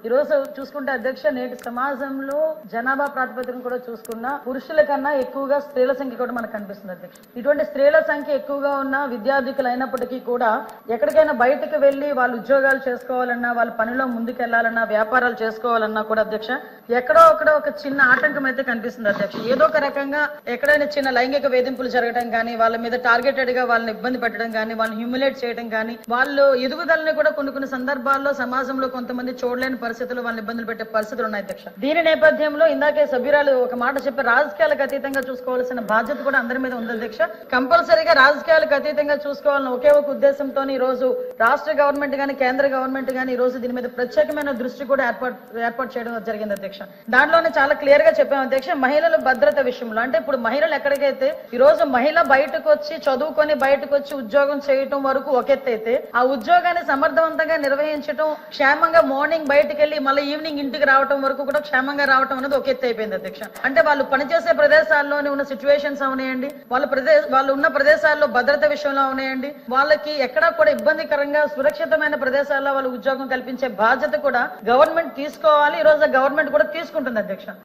ఈ రోజు చూసుకుంటే అధ్యక్ష నేటి సమాజంలో జనాభా ప్రాతిపదికను కూడా చూసుకున్నా పురుషుల కన్నా ఎక్కువగా స్త్రీల సంఖ్య కూడా మనకు కనిపిస్తుంది అధ్యక్ష. ఇటువంటి స్త్రీల సంఖ్య ఎక్కువగా ఉన్న విద్యార్థికులు అయినప్పటికీ కూడా ఎక్కడికైనా బయటకు వెళ్ళి వాళ్ళు ఉద్యోగాలు చేసుకోవాలన్నా వాళ్ళ పనిలో ముందుకెళ్ళాలన్నా వ్యాపారాలు చేసుకోవాలన్నా కూడా అధ్యక్ష ఎక్కడో అక్కడ ఒక చిన్న ఆటంకం అయితే కనిపిస్తుంది అధ్యక్ష. ఏదో ఒక రకంగా ఎక్కడైనా చిన్న లైంగిక వేధింపులు జరగడం కానీ వాళ్ళ మీద టార్గెటెడ్గా వాళ్ళని ఇబ్బంది పెట్టడం కానీ వాళ్ళని హ్యూమిలేట్ చేయడం కానీ వాళ్ళు ఎదుగుదలని కూడా కొన్ని కొన్ని సందర్భాల్లో సమాజంలో కొంతమంది చూడలేని పరిస్థితులు వాళ్ళని ఇబ్బందులు పెట్టే పరిస్థితులు ఉన్నాయి అధ్యక్ష. దీని నేపథ్యంలో ఇందాకే సభ్యురాలు ఒక మాట చెప్పి రాజకీయాలకు అతీతంగా చూసుకోవాల్సిన బాధ్యత కూడా అందరి మీద ఉంది అధ్యక్ష. కంపల్సరీగా రాజకీయాలకు అతీతంగా చూసుకోవాలని ఒకే ఒక ఉద్దేశంతో ఈ రోజు రాష్ట్ర గవర్నమెంట్ గాని కేంద్ర గవర్నమెంట్ గానీ ఈ రోజు దీని మీద ప్రత్యేకమైన దృష్టి కూడా ఏర్పాటు ఏర్పాటు చేయడం జరిగింది అధ్యక్ష. దాంట్లోనే చాలా క్లియర్గా చెప్పాం అధ్యక్ష మహిళల భద్రత విషయంలో. అంటే ఇప్పుడు మహిళలు ఎక్కడికైతే ఈ రోజు మహిళ బయటకు వచ్చి చదువుకొని బయటకు వచ్చి ఉద్యోగం చేయటం వరకు ఒక ఎత్తైతే ఆ ఉద్యోగాన్ని సమర్థవంతంగా నిర్వహించడం క్షేమంగా మార్నింగ్ బయటకు వెళ్ళి మళ్ళీ ఈవినింగ్ ఇంటికి రావటం వరకు కూడా క్షేమంగా రావటం అనేది ఒక ఎత్తు అయిపోయింది అధ్యక్ష. అంటే వాళ్ళు పనిచేసే ప్రదేశాల్లోనే ఉన్న సిచ్యువేషన్స్ అవునాయండి వాళ్ళ ప్రదేశ వాళ్ళు ఉన్న ప్రదేశాల్లో భద్రత విషయంలో అవునాయండి వాళ్ళకి ఎక్కడా కూడా ఇబ్బందికరంగా సురక్షితమైన ప్రదేశాల్లో వాళ్ళు ఉద్యోగం కల్పించే బాధ్యత కూడా గవర్నమెంట్ తీసుకోవాలి. ఈ రోజు గవర్నమెంట్ కూడా తీసుకుంటుంది అధ్యక్ష.